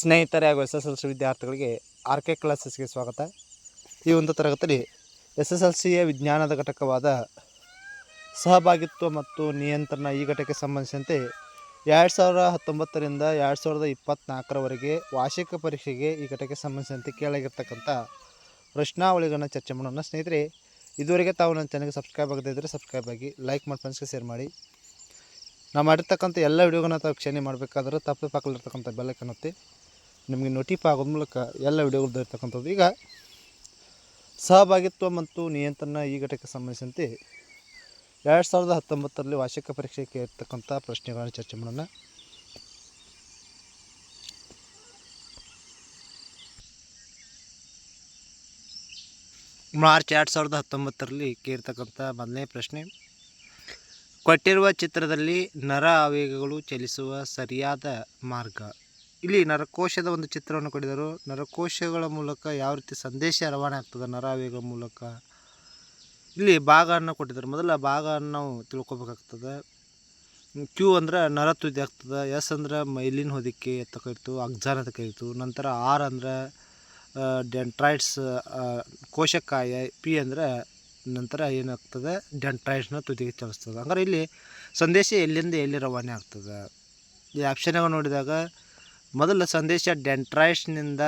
ಸ್ನೇಹಿತರೆ ಹಾಗೂ S S L C ವಿದ್ಯಾರ್ಥಿಗಳಿಗೆ ಆರ್ ಕೆ ಕ್ಲಾಸಸ್ಗೆ ಸ್ವಾಗತ. ಈ ಒಂದು ತರಗತಿಯಲ್ಲಿ ಎಸ್ ಎಸ್ ಎಲ್ ಸಿಯ ವಿಜ್ಞಾನದ ಘಟಕವಾದ ಸಹಭಾಗಿತ್ವ ಮತ್ತು ನಿಯಂತ್ರಣ ಈ ಘಟಕಕ್ಕೆ ಸಂಬಂಧಿಸಿದಂತೆ ಎರಡು ಸಾವಿರದ ಹತ್ತೊಂಬತ್ತರಿಂದ ಎರಡು ಸಾವಿರದ ಇಪ್ಪತ್ತ್ನಾಲ್ಕರವರೆಗೆ ವಾರ್ಷಿಕ ಪರೀಕ್ಷೆಗೆ ಈ ಘಟಕಕ್ಕೆ ಸಂಬಂಧಿಸಿದಂತೆ ಕೇಳಾಗಿರ್ತಕ್ಕಂಥ ಪ್ರಶ್ನಾವಳಿಗಳನ್ನ ಚರ್ಚೆ ಮಾಡೋಣ. ಸ್ನೇಹಿತರೆ, ಇದುವರೆಗೆ ತಾವು ನನ್ನ ಚಾನಲ್ಗೆ ಸಬ್ಸ್ಕ್ರೈಬ್ ಆಗದೇ ಇದ್ದರೆ ಸಬ್ಸ್ಕ್ರೈಬ್ ಆಗಿ, ಲೈಕ್ ಮಾಡಿ ಫ್ರೆಂಡ್ಸ್ಗೆ ಶೇರ್ ಮಾಡಿ. ನಾವು ಮಾಡಿರ್ತಕ್ಕಂಥ ಎಲ್ಲ ವಿಡಿಯೋಗಳನ್ನ ತಾವು ಕ್ಷಣೆ ಮಾಡಬೇಕಾದ್ರೆ ತಪ್ಪು ಪಾಕಲಿರ್ತಕ್ಕಂಥ ಬೆಲ್ಲಕ್ಕೆ ಒತ್ತಿ. ನಿಮಗೆ ನೋಟಿಫೈ ಆಗೋದ ಮೂಲಕ ಎಲ್ಲ ವಿಡಿಯೋಗಳು ದೊರೆತಕ್ಕಂಥದ್ದು. ಈಗ ಸಹಭಾಗಿತ್ವ ಮತ್ತು ನಿಯಂತ್ರಣ ಈ ಘಟಕಕ್ಕೆ ಸಂಬಂಧಿಸಿದಂತೆ ಎರಡು ಸಾವಿರದ ಹತ್ತೊಂಬತ್ತರಲ್ಲಿ ವಾರ್ಷಿಕ ಪರೀಕ್ಷೆಗೆ ಇರ್ತಕ್ಕಂಥ ಪ್ರಶ್ನೆಗಳನ್ನು ಚರ್ಚೆ ಮಾಡೋಣ. ಮಾರ್ಚ್ ಎರಡು ಸಾವಿರದ ಹತ್ತೊಂಬತ್ತರಲ್ಲಿ ಕೇರ್ತಕ್ಕಂಥ ಮೊದಲನೇ ಪ್ರಶ್ನೆ. ಕೊಟ್ಟಿರುವ ಚಿತ್ರದಲ್ಲಿ ನರ ಆವೇಗಗಳು ಚಲಿಸುವ ಸರಿಯಾದ ಮಾರ್ಗ. ಇಲ್ಲಿ ನರಕೋಶದ ಒಂದು ಚಿತ್ರವನ್ನು ಕೊಡಿದರು ನರಕೋಶಗಳ ಮೂಲಕ ಯಾವ ರೀತಿ ಸಂದೇಶ ರವಾನೆ ಆಗ್ತದೆ ನರ ಮೂಲಕ? ಇಲ್ಲಿ ಭಾಗವನ್ನು ಕೊಟ್ಟಿದ್ದಾರೆ. ಮೊದಲ ಭಾಗವನ್ನು ನಾವು ತಿಳ್ಕೊಬೇಕಾಗ್ತದೆ. ಕ್ಯೂ ಅಂದ್ರೆ ನರ ತುದಿ ಆಗ್ತದೆ. ಎಸ್ ಅಂದ್ರೆ ಮೈಲಿನ್ ಹೊದಿಕೆ ಎತ್ತಕಾಯ್ತು ಅಗ್ಜಾನ ಅಂತ ನಂತರ ಆರ್ ಅಂದ್ರೆ ಡೆಂಟ್ರಾಯ್ಡ್ಸ್ ಕೋಶಕಾಯ ಪಿ ಅಂದ್ರೆ ನಂತರ ಏನಾಗ್ತದೆ ಡೆಂಟ್ರಾಯ್ಡ್ಸ್ನ ತುದಿಗೆ ಚಲಿಸ್ತದೆ. ಹಂಗಾರೆ ಇಲ್ಲಿ ಸಂದೇಶ ಎಲ್ಲಿಂದ ಎಲ್ಲಿ ರವಾನೆ ಆಗ್ತದೆ? ಈ ಆಪ್ಷನ್ನಾಗ ನೋಡಿದಾಗ ಮೊದಲ ಸಂದೇಶ ಡೆಂಟ್ರೈಟ್ಸ್ನಿಂದ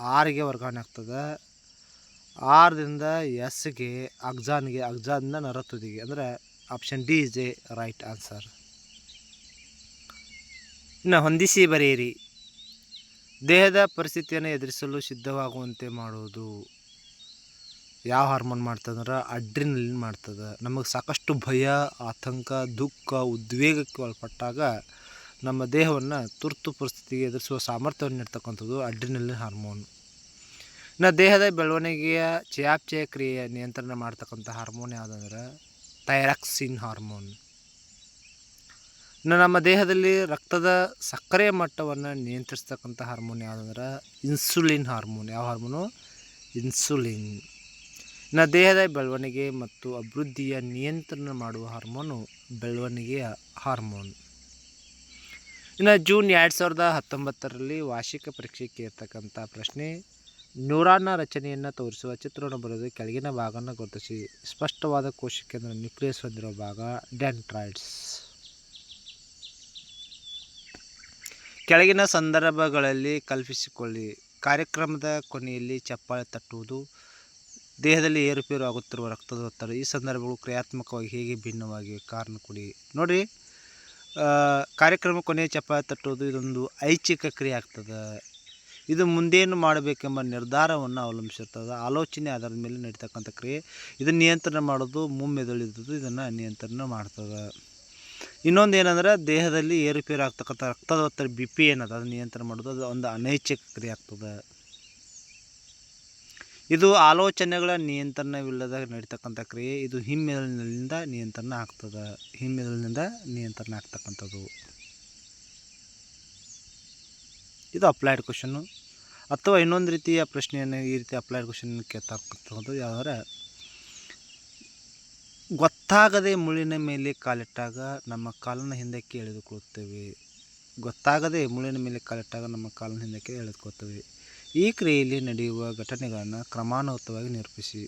ಆರ್ಗೆ ವರ್ಗಾವಣೆ ಆಗ್ತದೆ. ಆರ್ದಿಂದ ಎಸ್ಗೆ, ಅಗ್ಜಾನ್ಗೆ ಅಗ್ಜಾನ್ನಿಂದ ನರತುದಿಗೆ, ಅಂದರೆ option D is a right answer ಇನ್ನು ಹೊಂದಿಸಿ ಬರೆಯಿರಿ. ದೇಹದ ಪರಿಸ್ಥಿತಿಯನ್ನು ಎದುರಿಸಲು ಸಿದ್ಧವಾಗುವಂತೆ ಮಾಡುವುದು. ಯಾವ ಹಾರ್ಮೋನ್ ಮಾಡ್ತದಂದ್ರೆ ಅಡ್ರಿನಲಿನ್ ಮಾಡ್ತದೆ. ನಮಗೆ ಸಾಕಷ್ಟು ಭಯ, ಆತಂಕ, ದುಃಖ, ಉದ್ವೇಗಕ್ಕೆ ಒಳಪಟ್ಟಾಗ ನಮ್ಮ ದೇಹವನ್ನು ತುರ್ತು ಪರಿಸ್ಥಿತಿಗೆ ಎದುರಿಸುವ ಸಾಮರ್ಥ್ಯವನ್ನು ನೀಡ್ತಕ್ಕಂಥದ್ದು ಅಡ್ರಿನಲಿನ್ ಹಾರ್ಮೋನ್. ನ ದೇಹದ ಬೆಳವಣಿಗೆಯ ಚಯಾಪಚಯ ಕ್ರಿಯೆಯ ನಿಯಂತ್ರಣ ಮಾಡ್ತಕ್ಕಂಥ ಹಾರ್ಮೋನ್ ಯಾವುದಂದ್ರೆ ಥೈರಾಕ್ಸಿನ್ ಹಾರ್ಮೋನ್. ಇನ್ನು ನಮ್ಮ ದೇಹದಲ್ಲಿ ರಕ್ತದ ಸಕ್ಕರೆಯ ಮಟ್ಟವನ್ನು ನಿಯಂತ್ರಿಸ್ತಕ್ಕಂಥ ಹಾರ್ಮೋನ್ ಯಾವುದಂದ್ರೆ ಇನ್ಸುಲಿನ್ ಹಾರ್ಮೋನ್. ಯಾವ ಹಾರ್ಮೋನು? ಇನ್ಸುಲಿನ್. ನ ದೇಹದ ಬೆಳವಣಿಗೆ ಮತ್ತು ಅಭಿವೃದ್ಧಿಯ ನಿಯಂತ್ರಣ ಮಾಡುವ ಹಾರ್ಮೋನು ಬೆಳವಣಿಗೆಯ ಹಾರ್ಮೋನ್. ಇನ್ನು ಜೂನ್ ಎರಡು ಸಾವಿರದ ಹತ್ತೊಂಬತ್ತರಲ್ಲಿ ವಾರ್ಷಿಕ ಪರೀಕ್ಷೆಗೆ ಇರ್ತಕ್ಕಂಥ ಪ್ರಶ್ನೆ ನೂರಾನ ರಚನೆಯನ್ನು ತೋರಿಸುವ ಚಿತ್ರವನ್ನು ಬರೆದು ಕೆಳಗಿನ ಭಾಗವನ್ನು ಗುರುತಿಸಿ. ಸ್ಪಷ್ಟವಾದ ಕೋಶಕೇಂದ್ರ ನ್ಯೂಕ್ಲಿಯಸ್ ಹೊಂದಿರುವ ಭಾಗ ಡೆಂಟ್ರಾಯ್ಡ್ಸ್ ಕೆಳಗಿನ ಸಂದರ್ಭಗಳಲ್ಲಿ ಕಲ್ಪಿಸಿಕೊಳ್ಳಿ. ಕಾರ್ಯಕ್ರಮದ ಕೊನೆಯಲ್ಲಿ ಚಪ್ಪಾಳೆ ತಟ್ಟುವುದು, ದೇಹದಲ್ಲಿ ಏರುಪೇರು ಆಗುತ್ತಿರುವ ರಕ್ತದ ಒತ್ತಡ ಈ ಸಂದರ್ಭಗಳು ಕ್ರಿಯಾತ್ಮಕವಾಗಿ ಹೇಗೆ ಭಿನ್ನವಾಗಿವೆ? ಕಾರಣ ಕೊಡಿ. ನೋಡಿ ಕಾರ್ಯಕ್ರಮ ಕೊನೆಯ ಚಪಾತಿ ತಟ್ಟುವುದು ಇದೊಂದು ಐಚ್ಛಿಕ ಕ್ರಿಯೆ ಆಗ್ತದೆ. ಇದು ಮುಂದೇನು ಮಾಡಬೇಕೆಂಬ ನಿರ್ಧಾರವನ್ನು ಅವಲಂಬಿಸಿರ್ತದೆ. ಆಲೋಚನೆ ಆಧಾರದ ಮೇಲೆ ನಡೀತಕ್ಕಂಥ ಕ್ರಿಯೆ. ಇದನ್ನು ನಿಯಂತ್ರಣ ಮಾಡೋದು ಮುಮ್ಮೆದುಳಿದ್ದು ಇದನ್ನು ನಿಯಂತ್ರಣ ಮಾಡ್ತದೆ. ಇನ್ನೊಂದು ಏನಂದ್ರೆ ದೇಹದಲ್ಲಿ ಏರುಪೇರು ಆಗ್ತಕ್ಕಂಥ ರಕ್ತದ ಒತ್ತಡ ಬಿ ಪಿ ಏನದ, ಅದನ್ನು ನಿಯಂತ್ರಣ ಮಾಡೋದು, ಅದು ಒಂದು ಅನೈಚ್ಛಿಕ ಕ್ರಿಯೆ ಆಗ್ತದೆ. ಇದು ಆಲೋಚನೆಗಳ ನಿಯಂತ್ರಣವಿಲ್ಲದ ನಡೀತಕ್ಕಂಥ ಕ್ರಿಯೆ. ಇದು ಹಿಮ್ಮೆದುಳಿನಿಂದ ನಿಯಂತ್ರಣ ಆಗ್ತದೆ. ಹಿಮ್ಮೆದುಳಿನಿಂದ ನಿಯಂತ್ರಣ ಆಗ್ತಕ್ಕಂಥದ್ದು. ಇದು ಅಪ್ಲೈಡ್ ಕ್ವಶನ್ನು ಅಥವಾ ಇನ್ನೊಂದು ರೀತಿಯ ಪ್ರಶ್ನೆಯನ್ನು ಈ ರೀತಿ ಅಪ್ಲೈಡ್ ಕ್ವಶನ್ ಕೇಳ್ತಕ್ಕಂಥದ್ದು ಯಾವ್ದಾದ್ರೆ, ಗೊತ್ತಾಗದೆ ಮುಳ್ಳಿನ ಮೇಲೆ ಕಾಲಿಟ್ಟಾಗ ನಮ್ಮ ಕಾಲನ್ನು ಹಿಂದಕ್ಕೆ ಎಳೆದುಕೊಳ್ಳುತ್ತೇವೆ ಗೊತ್ತಾಗದೆ ಮುಳ್ಳಿನ ಮೇಲೆ ಕಾಲಿಟ್ಟಾಗ ನಮ್ಮ ಕಾಲನ್ನು ಹಿಂದಕ್ಕೆ ಎಳೆದುಕೊಳ್ತೇವೆ ಈ ಕ್ರಿಯೆಯಲ್ಲಿ ನಡೆಯುವ ಘಟನೆಗಳನ್ನು ಕ್ರಮಾನುಗತವಾಗಿ ನಿರೂಪಿಸಿ.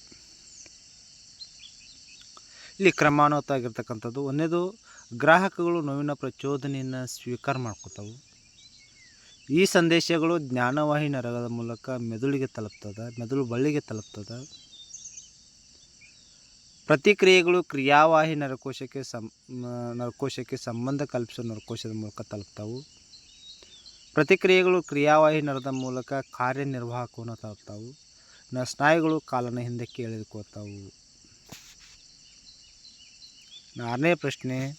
ಇಲ್ಲಿ ಕ್ರಮಾನುಗತವಾಗಿರ್ತಕ್ಕಂಥದ್ದು ಒಂದೇದು ಗ್ರಾಹಕಗಳು ನೋವಿನ ಪ್ರಚೋದನೆಯನ್ನು ಸ್ವೀಕಾರ ಮಾಡ್ಕೋತಾವೆ. ಈ ಸಂದೇಶಗಳು ಜ್ಞಾನವಾಹಿ ನರಗದ ಮೂಲಕ ಮೆದುಳಿಗೆ ತಲುಪ್ತದ, ಮೆದುಳು ಬಳ್ಳಿಗೆ ತಲುಪ್ತದೆ. ಪ್ರತಿಕ್ರಿಯೆಗಳು ಕ್ರಿಯಾವಾಹಿ ನರಕೋಶಕ್ಕೆ ಸಂ ನರಕೋಶಕ್ಕೆ ಸಂಬಂಧ ಕಲ್ಪಿಸುವ ನರಕೋಶದ ಮೂಲಕ ತಲುಪ್ತಾವು. ಪ್ರತಿಕ್ರಿಯೆಗಳು ಕ್ರಿಯಾವಾಹಿ ನರದ ಮೂಲಕ ಕಾರ್ಯನಿರ್ವಾಹಕವನ್ನು ತಲುಪ್ತಾವು ನ ಸ್ನಾಯುಗಳು ಕಾಲನ್ನು ಹಿಂದಕ್ಕೆ ಎಳೆದುಕೊಳ್ತಾವು. ಆರನೇ ಪ್ರಶ್ನೆ,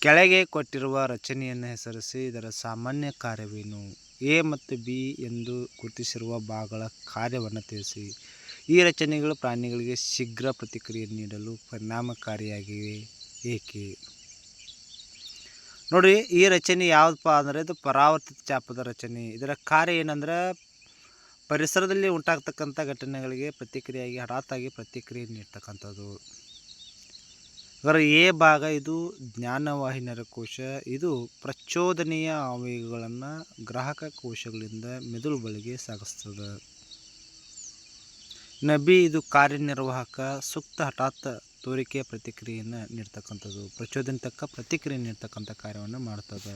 ಕೆಳಗೆ ಕೊಟ್ಟಿರುವ ರಚನೆಯನ್ನು ಹೆಸರಿಸಿ, ಇದರ ಸಾಮಾನ್ಯ ಕಾರ್ಯವೇನು? ಎ ಮತ್ತು ಬಿ ಎಂದು ಗುರುತಿಸಿರುವ ಭಾಗಗಳ ಕಾರ್ಯವನ್ನು ತಿಳಿಸಿ. ಈ ರಚನೆಗಳು ಪ್ರಾಣಿಗಳಿಗೆ ಶೀಘ್ರ ಪ್ರತಿಕ್ರಿಯೆ ನೀಡಲು ಪರಿಣಾಮಕಾರಿಯಾಗಿವೆ. ಏಕೆ? ನೋಡಿ, ಈ ರಚನೆ ಯಾವುದಪ್ಪ ಅಂದರೆ ಇದು ಪರಾವರ್ತಿತ ಚಾಪದ ರಚನೆ. ಇದರ ಕಾರ್ಯ ಏನಂದ್ರೆ ಪರಿಸರದಲ್ಲಿ ಉಂಟಾಗ್ತಕ್ಕಂಥ ಘಟನೆಗಳಿಗೆ ಪ್ರತಿಕ್ರಿಯೆಯಾಗಿ, ಹಠಾತ್ತಾಗಿ ಪ್ರತಿಕ್ರಿಯೆ ನೀಡ್ತಕ್ಕಂಥದ್ದು. ಅದರ ಎ ಭಾಗ ಇದು ಜ್ಞಾನವಾಹಿನರ ಕೋಶ. ಇದು ಪ್ರಚೋದನೆಯ ಆವೇಗಗಳನ್ನು ಗ್ರಾಹಕ ಕೋಶಗಳಿಂದ ಮೆದುಳು ಬಳಿಗೆ ಸಾಗಿಸ್ತದೆ. ನಬಿ ಇದು ಕಾರ್ಯನಿರ್ವಾಹಕ ಸೂಕ್ತ ಹಠಾತ್ ತೋರಿಕೆಯ ಪ್ರತಿಕ್ರಿಯೆಯನ್ನು ನೀಡ್ತಕ್ಕಂಥದ್ದು, ಪ್ರಚೋದನೆ ತಕ್ಕ ಪ್ರತಿಕ್ರಿಯೆ ನೀಡ್ತಕ್ಕಂಥ ಕಾರ್ಯವನ್ನು ಮಾಡ್ತದೆ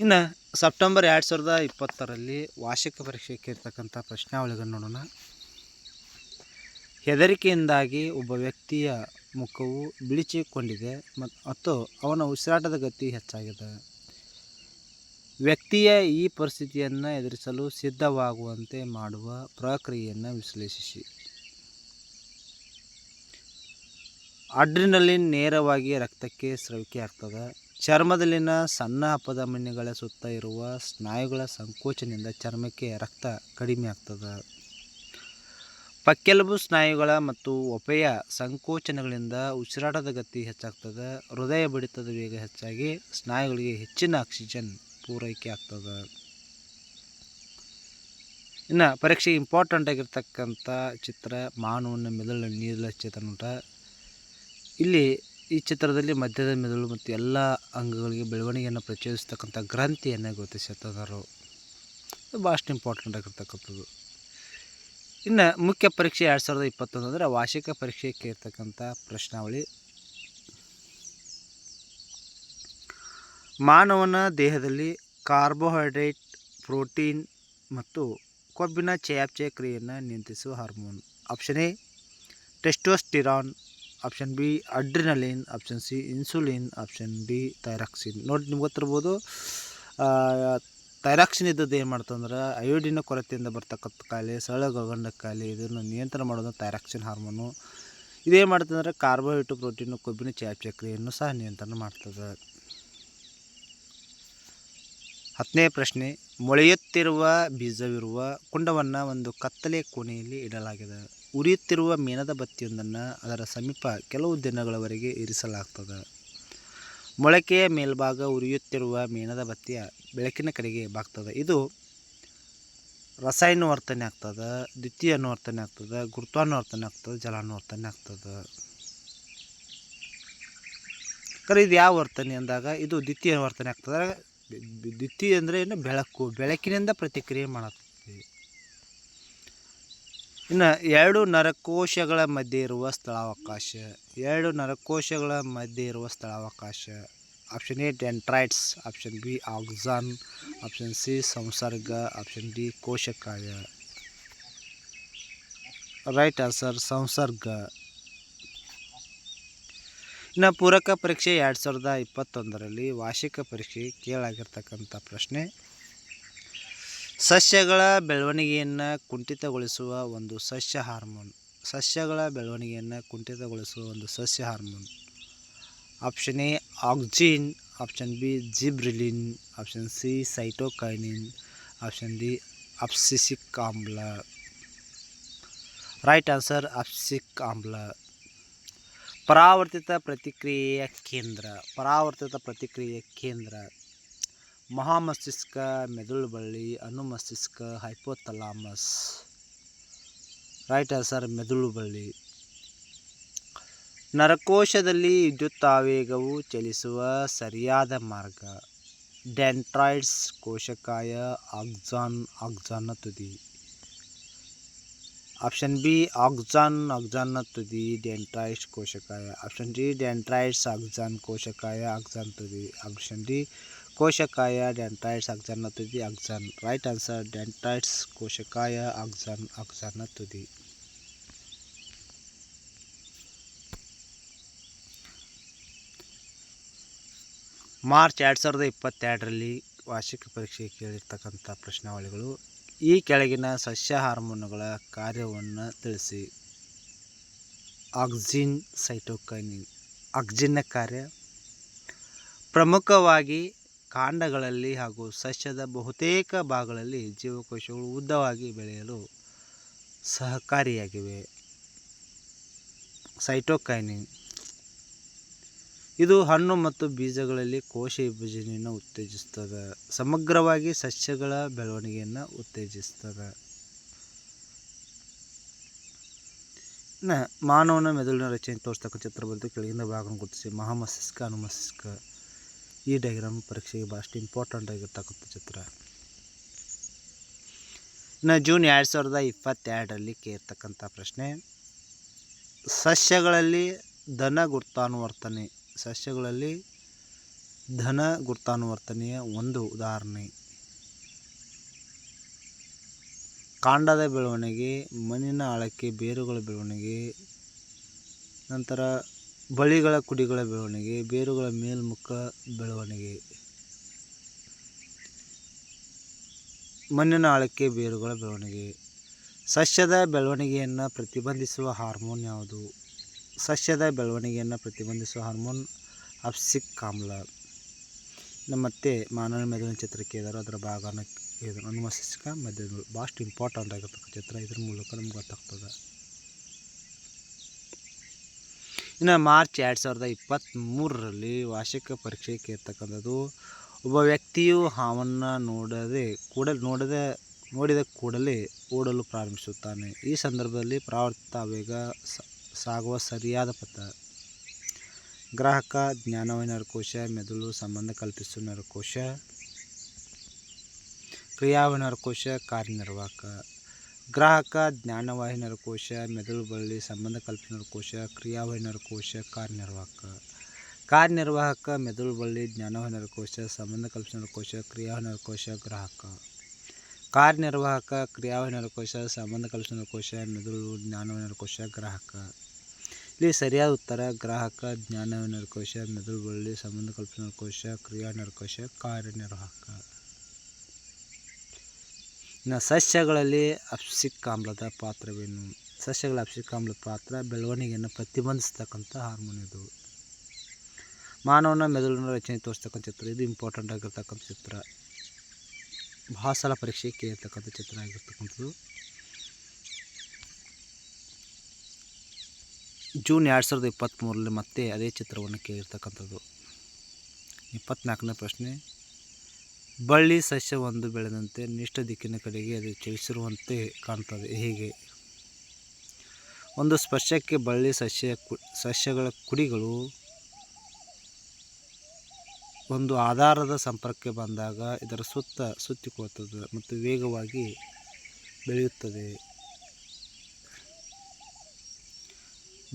ಇನ್ನು ಸೆಪ್ಟೆಂಬರ್ ಎರಡು ಸಾವಿರದ ಇಪ್ಪತ್ತರಲ್ಲಿ ವಾರ್ಷಿಕ ಪರೀಕ್ಷೆಗೆ ಇರ್ತಕ್ಕಂಥ ಪ್ರಶ್ನಾವಳಿಗಳನ್ನು ನೋಡೋಣ. ಹೆದರಿಕೆಯಿಂದಾಗಿ ಒಬ್ಬ ವ್ಯಕ್ತಿಯ ಮುಖವು ಬಿಳಿಚಿಕೊಂಡಿದೆ ಮತ್ತು ಅವನ ಉಸಿರಾಟದ ಗತಿ ಹೆಚ್ಚಾಗಿದೆ. ವ್ಯಕ್ತಿಯ ಈ ಪರಿಸ್ಥಿತಿಯನ್ನು ಎದುರಿಸಲು ಸಿದ್ಧವಾಗುವಂತೆ ಮಾಡುವ ಪ್ರಕ್ರಿಯೆಯನ್ನು ವಿಶ್ಲೇಷಿಸಿ. ಅಡ್ರಿನಲಿನ್ ನೇರವಾಗಿ ರಕ್ತಕ್ಕೆ ಸ್ರವಿಕೆ ಆಗ್ತದೆ. ಚರ್ಮದಲ್ಲಿನ ಸಣ್ಣ ಅಪಧಮನಿಗಳ ಸುತ್ತ ಇರುವ ಸ್ನಾಯುಗಳ ಸಂಕೋಚನದಿಂದ ಚರ್ಮಕ್ಕೆ ರಕ್ತ ಕಡಿಮೆ ಆಗ್ತದೆ. ಪಕ್ಕೆಲುಬು ಸ್ನಾಯುಗಳ ಮತ್ತು ಒಪೆಯ ಸಂಕೋಚನಗಳಿಂದ ಉಸಿರಾಟದ ಗತಿ ಹೆಚ್ಚಾಗ್ತದೆ. ಹೃದಯ ಬಡಿತದ ವೇಗ ಹೆಚ್ಚಾಗಿ ಸ್ನಾಯುಗಳಿಗೆ ಹೆಚ್ಚಿನ ಆಕ್ಸಿಜನ್ ಪೂರೈಕೆ ಆಗ್ತದೆ. ಇನ್ನು ಪರೀಕ್ಷೆಗೆ ಇಂಪಾರ್ಟೆಂಟ್ ಆಗಿರ್ತಕ್ಕಂಥ ಚಿತ್ರ ಮಾನವನ ಮೆದುಳಿನ ನೋಟ ಇಲ್ಲಿ ಈ ಚಿತ್ರದಲ್ಲಿ ಮಧ್ಯದ ಮೆದುಳು ಮತ್ತು ಎಲ್ಲ ಅಂಗಗಳಿಗೆ ಬೆಳವಣಿಗೆಯನ್ನು ಪ್ರಚೋದಿಸ್ತಕ್ಕಂಥ ಗ್ರಂಥಿಯನ್ನು ಗುರುತಿಸುತ್ತದರು ಭಾಳಷ್ಟು ಇಂಪಾರ್ಟೆಂಟ್ ಆಗಿರ್ತಕ್ಕಂಥದ್ದು. ಇನ್ನು ಮುಖ್ಯ ಪರೀಕ್ಷೆ ಎರಡು ಸಾವಿರದ ಇಪ್ಪತ್ತೊಂದು ಅಂದರೆ ವಾರ್ಷಿಕ ಪರೀಕ್ಷೆಗೆ ಇರ್ತಕ್ಕಂಥ ಪ್ರಶ್ನಾವಳಿ. ಮಾನವನ ದೇಹದಲ್ಲಿ ಕಾರ್ಬೋಹೈಡ್ರೇಟ್, ಪ್ರೋಟೀನ್ ಮತ್ತು ಕೊಬ್ಬಿನ ಚಯಾಪಚಯ ಕ್ರಿಯೆಯನ್ನು ನಿಯಂತ್ರಿಸುವ hormone. Option A, testosterone. Option B adrenaline option C insulin option D thyroxine ನೋಡಿ ನಿಮ್ಗೆ ಗೊತ್ತಿರ್ಬೋದು ಥೈರಾಕ್ಸಿನ್ ಇದ್ದದ್ದು ಏನು ಮಾಡ್ತಂದ್ರೆ ಅಯೋಡಿನ ಕೊರತೆಯಿಂದ ಬರ್ತಕ್ಕಂಥ ಕಾಯಿಲೆ ಗಗಂಡ ಕಾಯಿಲೆ ಇದನ್ನು ನಿಯಂತ್ರಣ ಮಾಡೋದು ಥೈರಾಕ್ಸಿನ್ ಹಾರ್ಮೋನು ಇದೇನು ಮಾಡ್ತಂದ್ರೆ ಕಾರ್ಬೋಹೈಡ್ರೇಟ್ ಪ್ರೋಟೀನು ಕೊಬ್ಬಿನ ಚಯಾಪಚಯ ಕ್ರಿಯೆಯನ್ನು ಸಹ ನಿಯಂತ್ರಣ ಮಾಡ್ತದೆ. ಹತ್ತನೇ ಪ್ರಶ್ನೆ, ಮೊಳೆಯುತ್ತಿರುವ ಬೀಜವಿರುವ ಕುಂಡವನ್ನು ಒಂದು ಕತ್ತಲೆ ಕೋಣೆಯಲ್ಲಿ ಇಡಲಾಗಿದೆ. ಉರಿಯುತ್ತಿರುವ ಮೇಣದ ಬತ್ತಿಯೊಂದನ್ನು ಅದರ ಸಮೀಪ ಕೆಲವು ದಿನಗಳವರೆಗೆ ಇರಿಸಲಾಗ್ತದೆ. ಮೊಳಕೆಯ ಮೇಲ್ಭಾಗ ಉರಿಯುತ್ತಿರುವ ಮೇಣದ ಬತ್ತಿಯ ಬೆಳಕಿನ ಕಡೆಗೆ ಬಾಗ್ತದೆ. ಇದು ರಸಾಯನವರ್ತನೆ ಆಗ್ತದೆ ದ್ವಿತೀಯ ಅನುವರ್ತನೆ ಆಗ್ತದೆ ಗುರುತ್ವಾನುವರ್ತನೆ ಆಗ್ತದೆ ಜಲಾನುವರ್ತನೆ ಆಗ್ತದೆ. ಕರೆ, ಇದು ಯಾವ ವರ್ತನೆ ಅಂದಾಗ ಇದು ದ್ವಿತೀಯ ವರ್ತನೆ ಆಗ್ತದೆ. ದ್ವಿತೀಯ ಅಂದರೆ ಏನು ಬೆಳಕು, ಬೆಳಕಿನಿಂದ ಪ್ರತಿಕ್ರಿಯೆ ಮಾಡುತ್ತದೆ ಇನ್ನು ಎರಡು ನರಕೋಶಗಳ ಮಧ್ಯೆ ಇರುವ ಸ್ಥಳಾವಕಾಶ, ಎರಡು ನರಕೋಶಗಳ ಮಧ್ಯೆ ಇರುವ ಸ್ಥಳಾವಕಾಶ option A dendrites option B axon option C ಸಂಸರ್ಗ option D ಕೋಶಕಾಯ. ರೈಟ್ ಆನ್ಸರ್ ಸಂಸರ್ಗ. ಇನ್ನು ಪೂರಕ ಪರೀಕ್ಷೆ ಎರಡು ಸಾವಿರದ ಇಪ್ಪತ್ತೊಂದರಲ್ಲಿ ವಾರ್ಷಿಕ ಪರೀಕ್ಷೆ ಕೇಳಾಗಿರ್ತಕ್ಕಂಥ ಪ್ರಶ್ನೆ. ಸಸ್ಯಗಳ ಬೆಳವಣಿಗೆಯನ್ನು ಕುಂಠಿತಗೊಳಿಸುವ ಒಂದು ಸಸ್ಯ ಹಾರ್ಮೋನ್. ಸಸ್ಯಗಳ ಬೆಳವಣಿಗೆಯನ್ನು ಕುಂಠಿತಗೊಳಿಸುವ ಒಂದು ಸಸ್ಯ hormone. Option A, auxin. Option B, gibberellin. Option C, cytokinin. Option D abscisic ಆಮ್ಲ ರೈಟ್ ಆನ್ಸರ್ ಅಪ್ಸಿಕ್ ಆಮ್ಲ ಪರಾವರ್ತಿತ ಪ್ರತಿಕ್ರಿಯೆಯ ಕೇಂದ್ರ, ಪರಾವರ್ತಿತ ಪ್ರತಿಕ್ರಿಯೆಯ ಕೇಂದ್ರ. ಮಹಾಮಸ್ತಿಷ್ಕ ಮೆದುಳು ಬಳ್ಳಿ ಅನುಮಸ್ತಿಷ್ಕ, ಹೈಪೋಥಲಾಮಸ್. ರೈಟ್ ಆನ್ಸರ್ ಮೆದುಳು ಬಳ್ಳಿ ನರಕೋಶದಲ್ಲಿ ವಿದ್ಯುತ್ ಆವೇಗವು ಚಲಿಸುವ ಸರಿಯಾದ ಮಾರ್ಗ. ಡೆಂಟ್ರಾಯ್ಡ್ಸ್ ಕೋಶಕಾಯ, ಆಕ್ಸಾನ್, ಆಕ್ಸಾನ ತುದಿ. ಆಪ್ಷನ್ ಬಿ ಆಕ್ಸಾನ್ ಆಕ್ಸಾನ್ನ ತುದಿ ಡೆಂಟ್ರಾಯ್ಡ್ಸ್ ಕೋಶಕಾಯ ಆಪ್ಷನ್ ಡಿ ಡೆಂಟ್ರಾಯ್ಡ್ಸ್ ಆಕ್ಸಾನ್ ಕೋಶಕಾಯ ಆಕ್ಸಾನ್ ತುದಿ ಆಪ್ಷನ್ ಡಿ ಕೋಶಕಾಯ ಡೆಂಟ್ರಾಯ್ಡ್ಸ್ ಆಕ್ಸಾನ್ನ ತುದಿ ಆಕ್ಸಾನ್ ರೈಟ್ ಆನ್ಸರ್ ಡೆಂಟ್ರಾಯ್ಡ್ಸ್ ಕೋಶಕಾಯ ಆಕ್ಸಾನ್ ಆಕ್ಸಾನ್ನ ತುದಿ ಮಾರ್ಚ್ ಎರಡು ಸಾವಿರದ ಇಪ್ಪತ್ತೆರಡರಲ್ಲಿ ವಾರ್ಷಿಕ ಪರೀಕ್ಷೆಗೆ ಕೇಳಿರ್ತಕ್ಕಂಥ ಪ್ರಶ್ನಾವಳಿಗಳು. ಈ ಕೆಳಗಿನ ಸಸ್ಯ ಹಾರ್ಮೋನುಗಳ ಕಾರ್ಯವನ್ನು ತಿಳಿಸಿ. ಆಕ್ಸಿನ್ ಸೈಟೋಕೈನಿ ಆಕ್ಸಿನ್ನ ಕಾರ್ಯ. ಪ್ರಮುಖವಾಗಿ ಕಾಂಡಗಳಲ್ಲಿ ಹಾಗೂ ಸಸ್ಯದ ಬಹುತೇಕ ಭಾಗಗಳಲ್ಲಿ ಜೀವಕೋಶಗಳು ಉದ್ದವಾಗಿ ಬೆಳೆಯಲು ಸಹಕಾರಿಯಾಗಿವೆ. ಸೈಟೋಕೈನಿನ್ ಇದು ಹಣ್ಣು ಮತ್ತು ಬೀಜಗಳಲ್ಲಿ ಕೋಶ ವಿಭಜನೆಯನ್ನು ಉತ್ತೇಜಿಸ್ತದ. ಸಮಗ್ರವಾಗಿ ಸಸ್ಯಗಳ ಬೆಳವಣಿಗೆಯನ್ನು ಉತ್ತೇಜಿಸ್ತದ. ಮಾನವನ ಮೆದುಳಿನ ರಚನೆ ತೋರಿಸ್ತಕ್ಕ ಚಿತ್ರ ಬರೆದು ಕೆಳಗಿನ ಭಾಗವನ್ನು ಗುರುತಿಸಿ. ಮಹಾಮಸ್ತಿಷ್ಕ, ಅನುಮಸ್ತಿಷ್ಕ. ಈ ಡಯಾಗ್ರಾಮ್ ಪರೀಕ್ಷೆಗೆ ಭಾಳಷ್ಟು ಇಂಪಾರ್ಟೆಂಟ್ ಆಗಿರ್ತಕ್ಕಂಥ ಚಿತ್ರ. ಇನ್ನು ಜೂನ್ ಎರಡು ಸಾವಿರದ ಇಪ್ಪತ್ತೆರಡರಲ್ಲಿ ಕೇರ್ತಕ್ಕಂಥ ಪ್ರಶ್ನೆ. ಸಸ್ಯಗಳಲ್ಲಿ ದನ ಗುರುತಾನುವರ್ತನೆ ಸಸ್ಯಗಳಲ್ಲಿ ಧನ ಗುರುತಾನುವರ್ತನೆಯ ಒಂದು ಉದಾಹರಣೆ. ಕಾಂಡದ ಬೆಳವಣಿಗೆ, ಮಣ್ಣಿನ ಆಳಕ್ಕೆ ಬೇರುಗಳ ಬೆಳವಣಿಗೆ, ನಂತರ ಬಳಿಗಳ ಕುಡಿಗಳ ಬೆಳವಣಿಗೆ, ಬೇರುಗಳ ಮೇಲ್ಮುಖ ಬೆಳವಣಿಗೆ. ಮಣ್ಣಿನ ಆಳಕ್ಕೆ ಬೇರುಗಳ ಬೆಳವಣಿಗೆ. ಸಸ್ಯದ ಬೆಳವಣಿಗೆಯನ್ನು ಪ್ರತಿಬಂಧಿಸುವ ಹಾರ್ಮೋನ್ ಯಾವುದು? ಸಸ್ಯದ ಬೆಳವಣಿಗೆಯನ್ನು ಪ್ರತಿಬಂಧಿಸುವ ಹಾರ್ಮೋನ್ ಅಪ್ಸಿಕ್ ಆಮ್ಲ ಮತ್ತೆ ಮಾನವ ಮೆದುಳಿನ ಚಿತ್ರಕ್ಕೆ ಇದ್ದಾರೆ ಅದರ ಭಾಗನ ಇದು ಅನುಮಸ್ತಿಷ್ಕ ಮೆದುಳು. ಭಾಳಷ್ಟು ಇಂಪಾರ್ಟೆಂಟ್ ಆಗಿರ್ತಕ್ಕ ಚಿತ್ರ ಇದ್ರ ಮೂಲಕ ನಮ್ಗೆ ಗೊತ್ತಾಗ್ತದೆ. ಇನ್ನು ಮಾರ್ಚ್ ಎರಡು ಸಾವಿರದ ಇಪ್ಪತ್ತ್ಮೂರರಲ್ಲಿ ವಾರ್ಷಿಕ ಪರೀಕ್ಷೆ ಇರ್ತಕ್ಕಂಥದ್ದು, ಒಬ್ಬ ವ್ಯಕ್ತಿಯು ಹಾವನ್ನು ನೋಡದೆ ಕೂಡ ನೋಡದೆ, ನೋಡಿದ ಕೂಡಲೇ ಓಡಲು ಪ್ರಾರಂಭಿಸುತ್ತಾನೆ. ಈ ಸಂದರ್ಭದಲ್ಲಿ ಪ್ರಾವರ್ತಿತ ವೇಗ ಸಾಗುವ ಸರಿಯಾದ ಪಥ. ಗ್ರಾಹಕ ಜ್ಞಾನವಹಿನರ ನರಕೋಶ, ಮೆದುಳು ಸಂಬಂಧ ಕಲ್ಪಿಸುವ ನರಕೋಶ ಕ್ರಿಯಾವಾಹಿ ನರಕೋಶ, ಕಾರ್ಯನಿರ್ವಾಹಕ. ಗ್ರಾಹಕ ಜ್ಞಾನವಾಹಿ ನರಕೋಶ, ಮೆದುಳು ಬಳ್ಳಿ ಸಂಬಂಧ ಕಲ್ಪಿಸುವ ನರಕೋಶ, ಕ್ರಿಯಾವಾಹಿ ನರಕೋಶ, ಕಾರ್ಯನಿರ್ವಾಹಕ. ಕಾರ್ಯನಿರ್ವಾಹಕ, ಮೆದುಳು ಬಳ್ಳಿ ಜ್ಞಾನವಾಹಿ ನರಕೋಶ, ಸಂಬಂಧ ಕಲ್ಪಿಸುವ ನರಕೋಶ, ಕ್ರಿಯಾವಾಹಿ ನರಕೋಶ, ಗ್ರಾಹಕ. ಕಾರ್ಯನಿರ್ವಾಹಕ, ಕ್ರಿಯಾವಾಹಿ ನರಕೋಶ, ಸಂಬಂಧ ಕಲ್ಪಿಸುವ ನರಕೋಶ, ಮೆದುಳು ಜ್ಞಾನವಾಹಿ ನರಕೋಶ, ಗ್ರಾಹಕ. ಇಲ್ಲಿ ಸರಿಯಾದ ಉತ್ತರ, ಗ್ರಾಹಕ ಜ್ಞಾನ ನರಕೋಶ ಮೆದುಳು ಬಳ್ಳಿ ಸಂಬಂಧ ಕಲ್ಪನಾ ನರಕೋಶ, ಕ್ರಿಯಾ ನರಕೋಶ, ಕಾರ್ಯನಿರ್ವಾಹಕ. ಇನ್ನು ಸಸ್ಯಗಳಲ್ಲಿ ಅಪ್ಸಿಕ್ ಆಮ್ಲದ ಪಾತ್ರವೇನು? ಸಸ್ಯಗಳ ಅಪ್ಸಿಕ್ ಆಮ್ಲದ ಪಾತ್ರ ಬೆಳವಣಿಗೆಯನ್ನು ಪ್ರತಿಬಂಧಿಸ್ತಕ್ಕಂಥ ಹಾರ್ಮೋನ್ ಇದು. ಮಾನವನ ಮೆದುಳಿನ ರಚನೆ ತೋರಿಸ್ತಕ್ಕಂಥ ಚಿತ್ರ, ಇದು ಇಂಪಾರ್ಟೆಂಟ್ ಆಗಿರ್ತಕ್ಕಂಥ ಚಿತ್ರ. ಭಾಳ ಸಲ ಪರೀಕ್ಷೆ ಚಿತ್ರ ಆಗಿರ್ತಕ್ಕಂಥದ್ದು. ಜೂನ್ ಎರಡು ಸಾವಿರದ ಇಪ್ಪತ್ತ್ಮೂರರಲ್ಲಿ ಮತ್ತೆ ಅದೇ ಚಿತ್ರವನ್ನು ಕೇಳಿರ್ತಕ್ಕಂಥದ್ದು. ಇಪ್ಪತ್ನಾಲ್ಕನೇ ಪ್ರಶ್ನೆ, ಬಳ್ಳಿ ಸಸ್ಯ ಒಂದು ಬೆಳೆದಂತೆ ನಿಷ್ಠ ದಿಕ್ಕಿನ ಕಡೆಗೆ ಅದು ಚಲಿಸಿರುವಂತೆ ಕಾಣ್ತದೆ, ಹೀಗೆ? ಒಂದು ಸ್ಪರ್ಶಕ್ಕೆ ಬಳ್ಳಿ ಸಸ್ಯ ಸಸ್ಯಗಳ ಕುಡಿಗಳು ಒಂದು ಆಧಾರದ ಸಂಪರ್ಕಕ್ಕೆ ಬಂದಾಗ ಇದರ ಸುತ್ತ ಸುತ್ತಿಕೊಳ್ಳುತ್ತದೆ ಮತ್ತು ವೇಗವಾಗಿ ಬೆಳೆಯುತ್ತದೆ.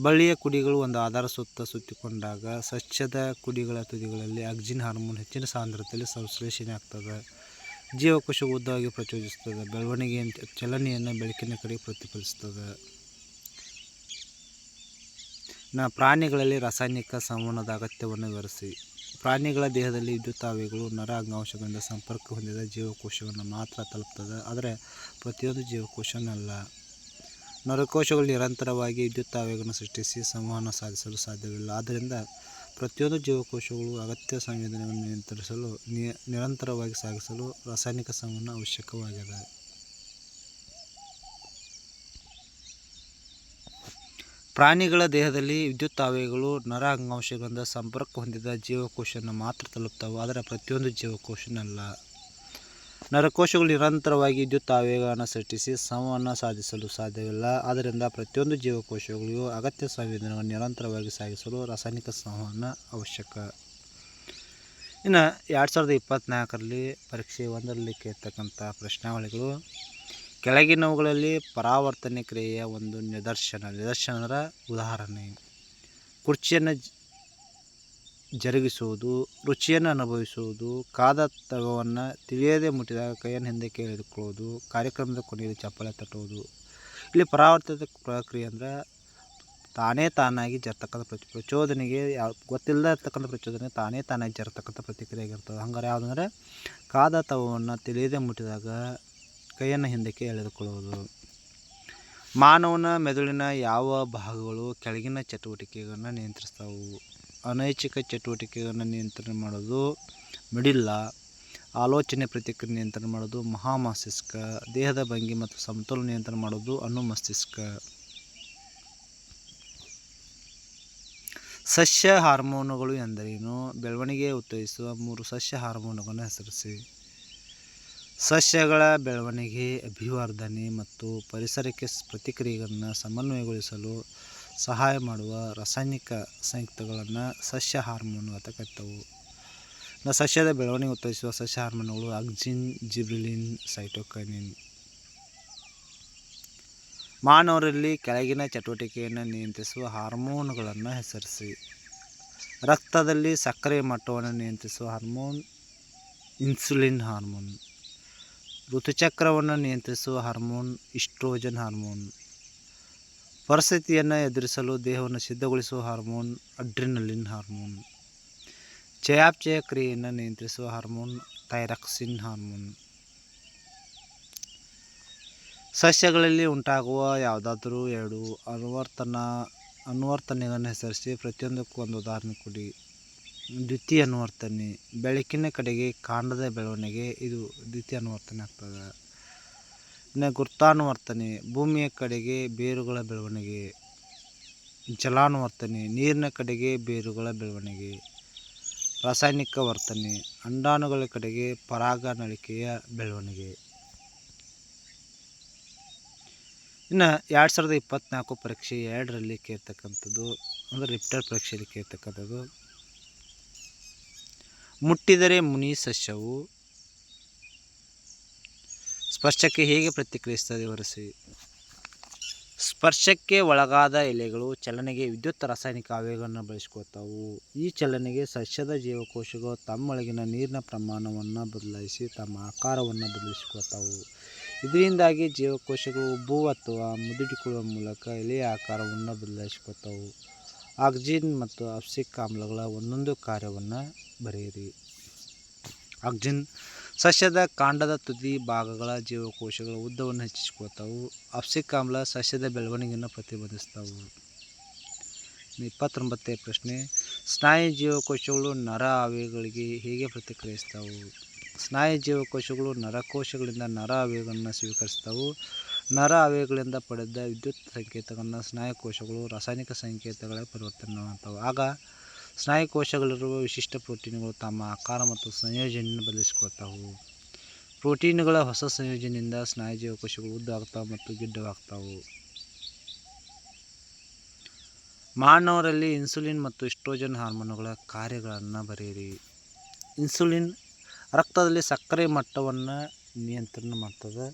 ಬಳ್ಳಿಯ ಕುಡಿಗಳು ಒಂದು ಆಧಾರ ಸುತ್ತ ಸುತ್ತಿಕೊಂಡಾಗ ಸಸ್ಯದ ಕುಡಿಗಳ ತುದಿಗಳಲ್ಲಿ ಅಗ್ಜಿನ್ ಹಾರ್ಮೋನ್ ಹೆಚ್ಚಿನ ಸಾಂದ್ರತೆಯಲ್ಲಿ ಸಂಶ್ಲೇಷಣೆ ಆಗ್ತದೆ. ಜೀವಕೋಶ ಉದ್ದವಾಗಿ ಪ್ರಚೋದಿಸ್ತದೆ ಬೆಳವಣಿಗೆಯ ಚಲನೆಯನ್ನು ಬೆಳಕಿನ ಕಡೆ ಪ್ರತಿಫಲಿಸ್ತದೆ ನಾ ಪ್ರಾಣಿಗಳಲ್ಲಿ ರಾಸಾಯನಿಕ ಸಂವಹನದ ಅಗತ್ಯವನ್ನು ವಿವರಿಸಿ. ಪ್ರಾಣಿಗಳ ದೇಹದಲ್ಲಿ ವಿದ್ಯುತ್ ಆವೇಗಗಳು ನರ ಅಂಗಾಂಶಗಳಿಂದ ಸಂಪರ್ಕ ಹೊಂದಿದ ಜೀವಕೋಶವನ್ನು ಮಾತ್ರ ತಲುಪ್ತದೆ. ಆದರೆ ಪ್ರತಿಯೊಂದು ಜೀವಕೋಶನಲ್ಲ. ನರಕೋಶಗಳು ನಿರಂತರವಾಗಿ ವಿದ್ಯುತ್ ಆವೇಗವನ್ನು ಸೃಷ್ಟಿಸಿ ಸಂವಹನ ಸಾಧಿಸಲು ಸಾಧ್ಯವಿಲ್ಲ. ಆದ್ದರಿಂದ ಪ್ರತಿಯೊಂದು ಜೀವಕೋಶಗಳು ಅಗತ್ಯ ಸಂವೇದನೆಯನ್ನು ನಿಯಂತ್ರಿಸಲು ನಿರಂತರವಾಗಿ ಸಾಗಿಸಲು ರಾಸಾಯನಿಕ ಸಂವಹನ ಅವಶ್ಯಕವಾಗಿದೆ. ಪ್ರಾಣಿಗಳ ದೇಹದಲ್ಲಿ ವಿದ್ಯುತ್ ಆವೇಗಗಳು ನರ ಅಂಗಾಂಶಗಳಿಂದ ಸಂಪರ್ಕ ಹೊಂದಿದ ಜೀವಕೋಶವನ್ನು ಮಾತ್ರ ತಲುಪ್ತವೆ, ಆದರೆ ಪ್ರತಿಯೊಂದು ಜೀವಕೋಶನಲ್ಲ. ನರಕೋಶಗಳು ನಿರಂತರವಾಗಿ ವಿದ್ಯುತ್ ಆವೇಗವನ್ನು ಸೃಷ್ಟಿಸಿ ಸಮವನ್ನು ಸಾಧಿಸಲು ಸಾಧ್ಯವಿಲ್ಲ. ಆದ್ದರಿಂದ ಪ್ರತಿಯೊಂದು ಜೀವಕೋಶಗಳಿಗೂ ಅಗತ್ಯ ಸಂವೇದನೆಗಳನ್ನು ನಿರಂತರವಾಗಿ ಸಾಗಿಸಲು ರಾಸಾಯನಿಕ ಸಂವಹನ ಅವಶ್ಯಕ. ಇನ್ನು ಎರಡು ಸಾವಿರದ ಇಪ್ಪತ್ತ್ನಾಲ್ಕರಲ್ಲಿ ಪರೀಕ್ಷೆ ಒಂದರಲ್ಲಿ ಕೇಳ್ತಕ್ಕಂಥ ಪ್ರಶ್ನಾವಳಿಗಳು. ಕೆಳಗಿನವುಗಳಲ್ಲಿ ಪರಾವರ್ತನೆ ಕ್ರಿಯೆಯ ಒಂದು ನಿದರ್ಶನ, ನಿದರ್ಶನದ ಉದಾಹರಣೆ. ಕುರ್ಚಿಯನ್ನು ಜರುಗಿಸುವುದು, ರುಚಿಯನ್ನು ಅನುಭವಿಸುವುದು, ಕಾದ ತವವನ್ನು ತಿಳಿಯದೇ ಮುಟ್ಟಿದಾಗ ಕೈಯನ್ನು ಹಿಂದಕ್ಕೆ ಎಳೆದುಕೊಳ್ಳುವುದು ಕಾರ್ಯಕ್ರಮದ ಕೊನೆಯಲ್ಲಿ ಚಪ್ಪಾಳೆ ತಟ್ಟುವುದು. ಇಲ್ಲಿ ಪರಾವರ್ತಿತ ಪ್ರಕ್ರಿಯೆ ಅಂದರೆ ತಾನೇ ತಾನಾಗಿ ಜರ್ತಕ್ಕಂಥ ಪ್ರತಿ ಪ್ರಚೋದನೆಗೆ ಯಾವ ಗೊತ್ತಿಲ್ಲದೆ ಇರ್ತಕ್ಕಂಥ ಪ್ರಚೋದನೆ ತಾನೇ ತಾನಾಗಿ ಜರ್ತಕ್ಕಂಥ ಪ್ರತಿಕ್ರಿಯೆ ಆಗಿರ್ತದೆ ಹಂಗಾರೆ ಯಾವುದಂದ್ರೆ ಕಾದ ತವವನ್ನು ತಿಳಿಯದೆ ಮುಟ್ಟಿದಾಗ ಕೈಯನ್ನು ಹಿಂದಕ್ಕೆ ಎಳೆದುಕೊಳ್ಳುವುದು ಮಾನವನ ಮೆದುಳಿನ ಯಾವ ಭಾಗಗಳು ಕೆಳಗಿನ ಚಟುವಟಿಕೆಗಳನ್ನು ನಿಯಂತ್ರಿಸ್ತಾವು? ಅನೈಚ್ಛಿಕ ಚಟುವಟಿಕೆಗಳನ್ನು ನಿಯಂತ್ರಣ ಮಾಡೋದು ಮಿಡಿಲ್ಲ ಆಲೋಚನೆ ಪ್ರತಿಕ್ರಿಯೆ ನಿಯಂತ್ರಣ ಮಾಡೋದು, ಮಹಾಮಸ್ತಿಷ್ಕ, ದೇಹದ ಭಂಗಿ ಮತ್ತು ಸಮತೋಲನ ನಿಯಂತ್ರಣ ಮಾಡೋದು, ಅನುಮಸ್ತಿಷ್ಕ. ಸಸ್ಯ ಹಾರ್ಮೋನುಗಳು ಎಂದರೇನು? ಬೆಳವಣಿಗೆ ಉತ್ತೇಜಿಸುವ ಮೂರು ಸಸ್ಯ ಹಾರ್ಮೋನುಗಳನ್ನು ಹೆಸರಿಸಿ. ಸಸ್ಯಗಳ ಬೆಳವಣಿಗೆ, ಅಭಿವರ್ಧನೆ ಮತ್ತು ಪರಿಸರಕ್ಕೆ ಪ್ರತಿಕ್ರಿಯೆಗಳನ್ನು ಸಮನ್ವಯಗೊಳಿಸಲು ಸಹಾಯ ಮಾಡುವ ರಾಸಾಯನಿಕ ಸಂಯುಕ್ತಗಳನ್ನು ಸಸ್ಯ ಹಾರ್ಮೋನ್ ಅಂತ ಕರಿತವು. ಸಸ್ಯದ ಬೆಳವಣಿಗೆ ಉತ್ತೇಜಿಸುವ ಸಸ್ಯ ಹಾರ್ಮೋನುಗಳು ಆಕ್ಸಿನ್, ಜಿಬ್ರಿಲಿನ್, ಸೈಟೋಕೈನಿನ್. ಮಾನವರಲ್ಲಿ ಕೆಳಗಿನ ಚಟುವಟಿಕೆಯನ್ನು ನಿಯಂತ್ರಿಸುವ ಹಾರ್ಮೋನುಗಳನ್ನು ಹೆಸರಿಸಿ. ರಕ್ತದಲ್ಲಿ ಸಕ್ಕರೆ ಮಟ್ಟವನ್ನು ನಿಯಂತ್ರಿಸುವ ಹಾರ್ಮೋನ್, ಇನ್ಸುಲಿನ್ ಹಾರ್ಮೋನ್. ಋತುಚಕ್ರವನ್ನು ನಿಯಂತ್ರಿಸುವ ಹಾರ್ಮೋನ್, ಇಸ್ಟ್ರೋಜನ್ ಹಾರ್ಮೋನ್. ಪರಿಸ್ಥಿತಿಯನ್ನು ಎದುರಿಸಲು ದೇಹವನ್ನು ಸಿದ್ಧಗೊಳಿಸುವ ಹಾರ್ಮೋನ್ ಅಡ್ರಿನಲಿನ್ ಹಾರ್ಮೋನ್. ಚಯಾಪಚಯ ಕ್ರಿಯೆಯನ್ನು ನಿಯಂತ್ರಿಸುವ ಹಾರ್ಮೋನ್ ಥೈರಾಕ್ಸಿನ್ ಹಾರ್ಮೋನ್. ಸಸ್ಯಗಳಲ್ಲಿ ಉಂಟಾಗುವ ಯಾವುದಾದರೂ ಎರಡು ಅನುವರ್ತನ, ಅನುವರ್ತನೆಗಳನ್ನು ಹೆಸರಿಸಿ ಪ್ರತಿಯೊಂದಕ್ಕೂ ಒಂದು ಉದಾಹರಣೆ ಕೊಡಿ. ದ್ವಿತೀಯ ಅನುವರ್ತನೆ, ಬೆಳಕಿನ ಕಡೆಗೆ ಕಾಂಡದ ಬೆಳವಣಿಗೆ, ಇದು ದ್ವಿತೀಯ ಅನುವರ್ತನೆ ಆಗ್ತದೆ. ಗುರುತಾನುವರ್ತನೆ, ಭೂಮಿಯ ಕಡೆಗೆ ಬೇರುಗಳ ಬೆಳವಣಿಗೆ, ಜಲಾನುವರ್ತನೆ, ನೀರಿನ ಕಡೆಗೆ ಬೇರುಗಳ ಬೆಳವಣಿಗೆ ರಾಸಾಯನಿಕ ವರ್ತನೆ ಅಂಡಾಣುಗಳ ಕಡೆಗೆ ಪರಾಗ ನಳಿಕೆಯ ಬೆಳವಣಿಗೆ. ಇನ್ನು ಎರಡು ಸಾವಿರದ ಇಪ್ಪತ್ತ್ನಾಲ್ಕು ಪರೀಕ್ಷೆ ಎರಡರಲ್ಲಿ ಕೇಳ್ತಕ್ಕಂಥದ್ದು ಅಂದರೆ ರಿಪ್ಟರ್ ಪರೀಕ್ಷೆಯಲ್ಲಿ ಕೇಳ್ತಕ್ಕಂಥದ್ದು. ಮುಟ್ಟಿದರೆ ಮುನಿ ಸಸ್ಯವು ಸ್ಪರ್ಶಕ್ಕೆ ಹೇಗೆ ಪ್ರತಿಕ್ರಿಯಿಸ್ತದೆ ಹೊರಸಿ? ಸ್ಪರ್ಶಕ್ಕೆ ಒಳಗಾದ ಎಲೆಗಳು ಚಲನೆಗೆ ವಿದ್ಯುತ್ ರಾಸಾಯನಿಕ ಆವೇಗವನ್ನು ಬಳಸ್ಕೋತಾವು ಈ ಚಲನೆಗೆ ಸಸ್ಯದ ಜೀವಕೋಶಗಳು ತಮ್ಮೊಳಗಿನ ನೀರಿನ ಪ್ರಮಾಣವನ್ನು ಬದಲಾಯಿಸಿ ತಮ್ಮ ಆಕಾರವನ್ನು ಬದಲಿಸ್ಕೋತಾವು ಇದರಿಂದಾಗಿ ಜೀವಕೋಶಗಳು ಉಬ್ಬು ಅಥವಾ ಮುದುಡಿಕೊಳ್ಳುವ ಮೂಲಕ ಎಲೆಯ ಆಕಾರವನ್ನು ಬದಲಾಯಿಸ್ಕೋತಾವು ಆಕ್ಸಿಜನ್ ಮತ್ತು ಆಪ್ಸಿಕ್ ಆಮ್ಲಗಳ ಒಂದೊಂದು ಕಾರ್ಯವನ್ನು ಬರೆಯಿರಿ. ಆಕ್ಸಿನ್ ಸಸ್ಯದ ಕಾಂಡದ ತುದಿ ಭಾಗಗಳ ಜೀವಕೋಶಗಳ ಉದ್ದವನ್ನು ಹೆಚ್ಚಿಸ್ಕೊಳ್ತಾವು. ಅಪ್ಸಿಕ್ ಆಮ್ಲ ಸಸ್ಯದ ಬೆಳವಣಿಗೆಯನ್ನು ಪ್ರತಿಬಂಧಿಸ್ತಾವು ಇಪ್ಪತ್ತೊಂಬತ್ತನೇ ಪ್ರಶ್ನೆ, ಸ್ನಾಯು ಜೀವಕೋಶಗಳು ನರ ಅವಯಗಳಿಗೆ ಹೇಗೆ ಪ್ರತಿಕ್ರಿಯಿಸ್ತಾವು? ಸ್ನಾಯು ಜೀವಕೋಶಗಳು ನರಕೋಶಗಳಿಂದ ನರ ಅವಯಗಳನ್ನು ಸ್ವೀಕರಿಸ್ತಾವು. ನರ ಅವಯಗಳಿಂದ ಪಡೆದ ವಿದ್ಯುತ್ ಸಂಕೇತಗಳನ್ನು ಸ್ನಾಯುಕೋಶಗಳು ರಾಸಾಯನಿಕ ಸಂಕೇತಗಳ ಪರಿವರ್ತನೆ ಮಾಡ್ತಾವೆ. ಆಗ ಸ್ನಾಯುಕೋಶಗಳಿರುವ ವಿಶಿಷ್ಟ ಪ್ರೋಟೀನ್ಗಳು ತಮ್ಮ ಆಕಾರ ಮತ್ತು ಸಂಯೋಜನೆಯನ್ನು ಬದಲಿಸಿಕೊಳ್ತಾವು. ಪ್ರೋಟೀನ್ಗಳ ಹೊಸ ಸಂಯೋಜನೆಯಿಂದ ಸ್ನಾಯು ಜೀವಕೋಶಗಳು ಉದ್ದಾಗ್ತಾವೆ ಮತ್ತು ಗಿಡ್ಡವಾಗ್ತಾವು ಮಾನವರಲ್ಲಿ ಇನ್ಸುಲಿನ್ ಮತ್ತು ಇಸ್ಟ್ರೋಜನ್ ಹಾರ್ಮೋನುಗಳ ಕಾರ್ಯಗಳನ್ನು ಬರೆಯಿರಿ. ಇನ್ಸುಲಿನ್ ರಕ್ತದಲ್ಲಿ ಸಕ್ಕರೆ ಮಟ್ಟವನ್ನು ನಿಯಂತ್ರಣ ಮಾಡ್ತದೆ.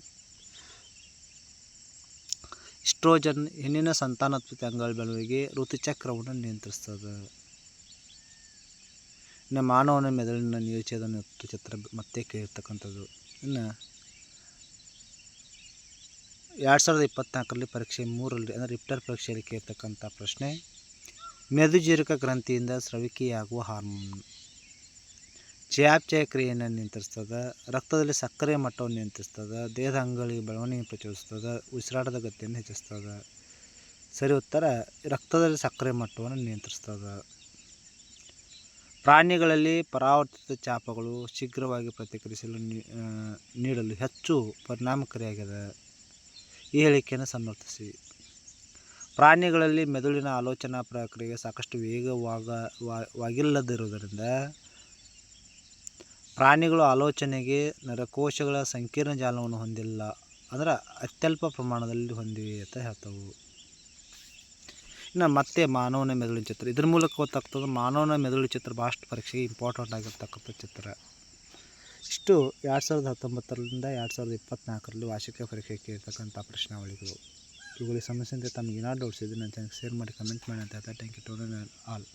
ಇಸ್ಟ್ರೋಜನ್ ಹೆಣ್ಣಿನ ಸಂತಾನೋತ್ಪತ್ತಿ ಅಂಗಗಳ ಬೆಳವಣಿಗೆ, ಋತುಚಕ್ರವನ್ನು ನಿಯಂತ್ರಿಸ್ತದೆ. ಇನ್ನು ಮಾನವನ ಮೆದುಳಿನ ನಿಯೋಚದ ಚಿತ್ರ ಮತ್ತೆ ಕೇಳಿರ್ತಕ್ಕಂಥದ್ದು. ಇನ್ನು ಎರಡು ಸಾವಿರದ ಇಪ್ಪತ್ತ್ನಾಲ್ಕರಲ್ಲಿ ಪರೀಕ್ಷೆ ಮೂರರಲ್ಲಿ, ಅಂದರೆ ರಿಪ್ಟರ್ ಪರೀಕ್ಷೆಯಲ್ಲಿ ಕೇಳ್ತಕ್ಕಂಥ ಪ್ರಶ್ನೆ ಮೆದುಜೀರಕ ಗ್ರಂಥಿಯಿಂದ ಸ್ರವಿಕೆಯಾಗುವ ಹಾರ್ಮೋನ್. ಚಯಾಪಚಯ ಕ್ರಿಯೆಯನ್ನು ನಿಯಂತ್ರಿಸ್ತದೆ, ರಕ್ತದಲ್ಲಿ ಸಕ್ಕರೆ ಮಟ್ಟವನ್ನು ನಿಯಂತ್ರಿಸ್ತದೆ, ದೇಹದ ಅಂಗಗಳಿಗೆ ಬೆಳವಣಿಗೆ ಪ್ರಚೋದಿಸ್ತದೆ, ಉಸಿರಾಟದ ಗತಿಯನ್ನು ಹೆಚ್ಚಿಸ್ತದೆ. ಸರಿ, ಉತ್ತರ, ರಕ್ತದಲ್ಲಿ ಸಕ್ಕರೆ ಮಟ್ಟವನ್ನು ನಿಯಂತ್ರಿಸ್ತದೆ. ಪ್ರಾಣಿಗಳಲ್ಲಿ ಪರಾವರ್ತಿತ ಚಾಪಗಳು ಶೀಘ್ರವಾಗಿ ಪ್ರತಿಕ್ರಿಯಿಸಲು ನೀಡಲು ಹೆಚ್ಚು ಪರಿಣಾಮಕಾರಿಯಾಗಿದೆ. ಈ ಹೇಳಿಕೆಯನ್ನು ಸಮರ್ಥಿಸಿ. ಪ್ರಾಣಿಗಳಲ್ಲಿ ಮೆದುಳಿನ ಆಲೋಚನಾ ಪ್ರಕ್ರಿಯೆ ಸಾಕಷ್ಟು ವೇಗವಾಗ ವಾಗಿಲ್ಲದಿರುವುದರಿಂದ ಪ್ರಾಣಿಗಳು ಆಲೋಚನೆಗೆ ನರಕೋಶಗಳ ಸಂಕೀರ್ಣ ಜಾಲವನ್ನು ಹೊಂದಿಲ್ಲ. ಅಂದ್ರೆ ಅತ್ಯಲ್ಪ ಪ್ರಮಾಣದಲ್ಲಿ ಹೊಂದಿವೆ ಅಂತ ಹೇಳ್ತಾವೆ. ಇನ್ನು ಮತ್ತೆ ಮಾನವನ ಮೆದುಳಿನ ಚಿತ್ರ. ಇದ್ರ ಮೂಲಕ ಗೊತ್ತಾಗ್ತದೆ ಮಾನವನ ಮೆದುಳಿನ ಚಿತ್ರ ಭಾಳಷ್ಟು ಪರೀಕ್ಷೆಗೆ ಇಂಪಾರ್ಟೆಂಟ್ ಆಗಿರ್ತಕ್ಕಂಥ ಚಿತ್ರ. ಇಷ್ಟು ಎರಡು ಸಾವಿರದ ಹತ್ತೊಂಬತ್ತರಿಂದ ಎರಡು ಸಾವಿರದ ಇಪ್ಪತ್ತ್ನಾಲ್ಕರಲ್ಲಿ ವಾರ್ಷಿಕ ಪರೀಕ್ಷೆ ಕೇಳ್ತಕ್ಕಂಥ ಪ್ರಶ್ನಾವಳಿಗಳು. ಇವುಗಳಿಗೆ ತಮ್ಗೆ ತಮಗೆ ಏನಾದ್ರು ಡೌಟ್ಸ್ ಇದ್ದರೆ ನನ್ನ ಚಾನಲ್ಗೆ ಶೇರ್ ಮಾಡಿ ಕಮೆಂಟ್ ಮಾಡಿ ಅಂತ ಹೇಳ್ತಾ ಥ್ಯಾಂಕ್ ಯು ಟು ಆಲ್